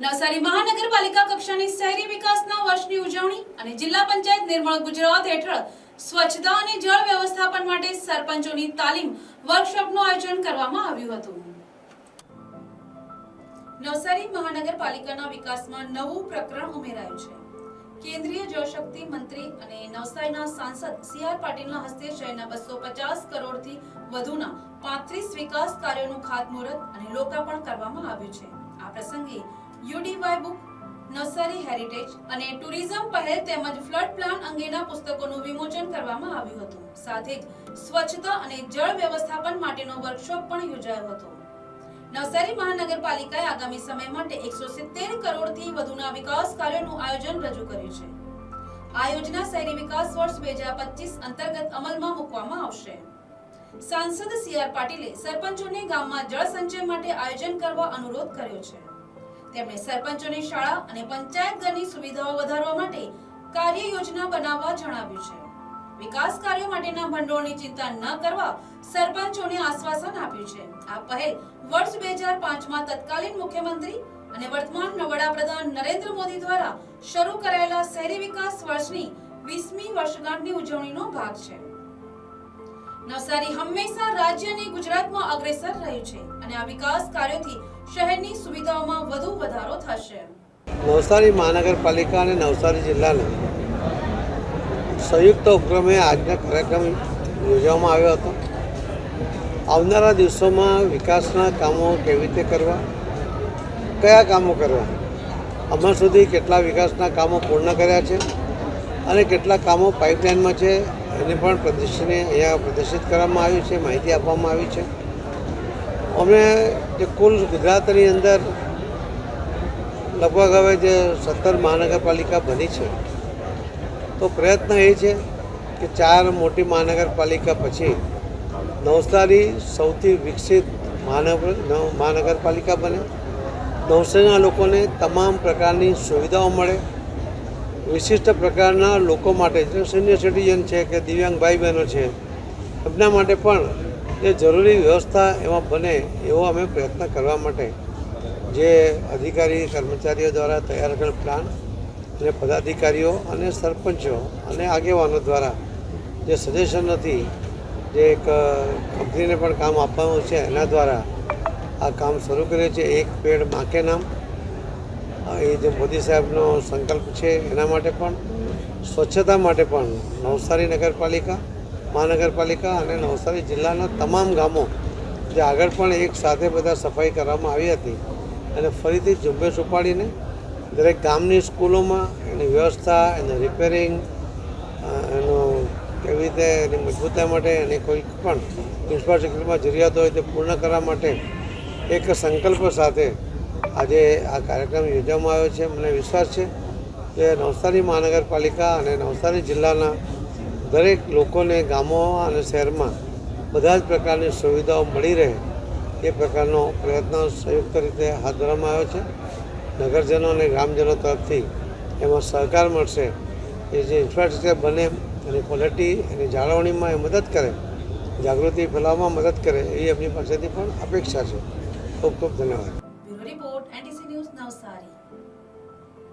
નવસારી મહાનગરપાલિકા કક્ષાની શહેરી વિકાસના વર્ષની ઉજવણી અને જિલ્લા પંચાયત નિર્મળ ગુજરાત હેઠળ સ્વચ્છતા અને જળ વ્યવસ્થાપન માટે સરપંચોની તાલીમ વર્કશોપનું આયોજન કરવામાં આવ્યું હતું. નવસારી મહાનગરપાલિકાના વિકાસમાં નવું પ્રકરણ ઉમેરાયું છે. કેન્દ્રીય જળશક્તિ મંત્રી અને નવસારીના સાંસદ સી આર પાટીલના હસ્તે શહેરના બસો પચાસ કરોડથી વધુના પાંત્રીસ વિકાસ કાર્યોનું ખાતમુહૂર્ત અને લોકાર્પણ કરવામાં આવ્યું છે. આ પ્રસંગે યુડીવાય બુક નવસારી હેરિટેજ અને ટુરિઝમ પહેલ તેમજ ફ્લડ પ્લાન અંગેના પુસ્તકોનું વિમોચન કરવામાં આવ્યું હતું. સાથે જ સ્વચ્છતા અને જળ વ્યવસ્થાપન માટેનો વર્કશોપ પણ યોજાયો હતો. નવસારી મહાનગરપાલિકાએ આગામી સમય માટે એકસો સિત્તેર કરોડથી વધુના વિકાસ કાર્યોનું આયોજન રજૂ કર્યું છે. આ યોજના શહેરી વિકાસ વર્ષ બે હજાર પચીસ અંતર્ગત અમલમાં મૂકવામાં આવશે. સાંસદ સી આર પાટીલે સરપંચોને ગામમાં જળ સંચય માટે આયોજન કરવા અનુરોધ કર્યો છે. તેમણે સરપંચોની શાળા અને પંચાયત ઘરની સુવિધાઓ વધારવા માટે કાર્ય યોજના બનાવવા જણાવ્યું છે. વિકાસ કાર્યો માટેના ભંડોળની ચિંતા ન કરવા સરપંચોને આશ્વાસન આપ્યું છે. આ પહેલ વર્ષ બે હજાર તત્કાલીન મુખ્યમંત્રી અને વર્તમાન વડાપ્રધાન નરેન્દ્ર મોદી દ્વારા શરૂ કરાયેલા શહેરી વિકાસ વર્ષની વીસમી વર્ષગાંઠની ઉજવણીનો ભાગ છે. નવસારી હંમેશા રાજ્ય અને ગુજરાતમાં અગ્રેસર રહ્યું છે અને આ વિકાસ કાર્યોથી શહેરની સુવિધાઓમાં વધુ વધારો થશે. નવસારી મહાનગરપાલિકા અને નવસારી જિલ્લાના સંયુક્ત ઉપક્રમે આજનો કાર્યક્રમ યોજવામાં આવ્યો હતો. આવનારા દિવસોમાં વિકાસના કામો કેવી રીતે કરવા, કયા કામો કરવા, હમણાં સુધી કેટલા વિકાસના કામો પૂર્ણ કર્યા છે અને કેટલા કામો પાઇપલાઇનમાં છે એને પણ પ્રદર્શને અહીંયા પ્રદર્શિત કરવામાં આવ્યું છે, માહિતી આપવામાં આવી છે. અમે જે કુલ ગુજરાતની અંદર લગભગ હવે જે સત્તર મહાનગરપાલિકા બની છે, તો પ્રયત્ન એ છે કે ચાર મોટી મહાનગરપાલિકા પછી નવસારી સૌથી વિકસિત મહાનગર મહાનગરપાલિકા બને. નવસારીના લોકોને તમામ પ્રકારની સુવિધાઓ મળે. વિશિષ્ટ પ્રકારના લોકો માટે, જે સિનિયર સિટીઝન છે કે દિવ્યાંગ ભાઈ બહેનો છે, એમના માટે પણ જે જરૂરી વ્યવસ્થા એમાં બને એવો અમે પ્રયત્ન કરવા માટે જે અધિકારી, કર્મચારીઓ દ્વારા તૈયાર કરેલ પ્લાન અને પદાધિકારીઓ અને સરપંચો અને આગેવાનો દ્વારા જે સજેશન હતી જે એક કંપનીને પણ કામ આપવાનું છે, એના દ્વારા આ કામ શરૂ કર્યું છે. એક પેડ માકે નામ. એ જે મોદી સાહેબનો સંકલ્પ છે, એના માટે પણ, સ્વચ્છતા માટે પણ નવસારી નગરપાલિકા મહાનગરપાલિકા અને નવસારી જિલ્લાના તમામ ગામો જે આગળ પણ એક સાથે બધા સફાઈ કરવામાં આવી હતી અને ફરીથી ઝુંબેશ ઉપાડીને દરેક ગામની સ્કૂલોમાં એની વ્યવસ્થા, એનું રિપેરિંગ એનું કેવી રીતે એની મજબૂતાઈ માટે એની કોઈ પણ ઇન્ફ્રાસ્ટ્રક્ચરમાં જરૂરિયાત હોય તે પૂર્ણ કરવા માટે એક સંકલ્પ સાથે આજે આ કાર્યક્રમ યોજવામાં આવ્યો છે. મને વિશ્વાસ છે કે નવસારી મહાનગરપાલિકા અને નવસારી જિલ્લાના દરેક લોકોને ગામો અને શહેરમાં બધા જ પ્રકારની સુવિધાઓ મળી રહે એ પ્રકારનો પ્રયત્ન સંયુક્ત રીતે હાથ ધરવામાં આવ્યો છે. નગરજનો અને ગ્રામજનો તરફથી એમાં સહકાર મળશે. એ જે ઇન્ફ્રાસ્ટ્રક્ચર બને એની ક્વોલિટી એની જાળવણીમાં એ મદદ કરે, જાગૃતિ ફેલાવવામાં મદદ કરે એવી એમની પાસેથી પણ અપેક્ષા છે. ખૂબ ખૂબ ધન્યવાદ. Report NTC news Navsari.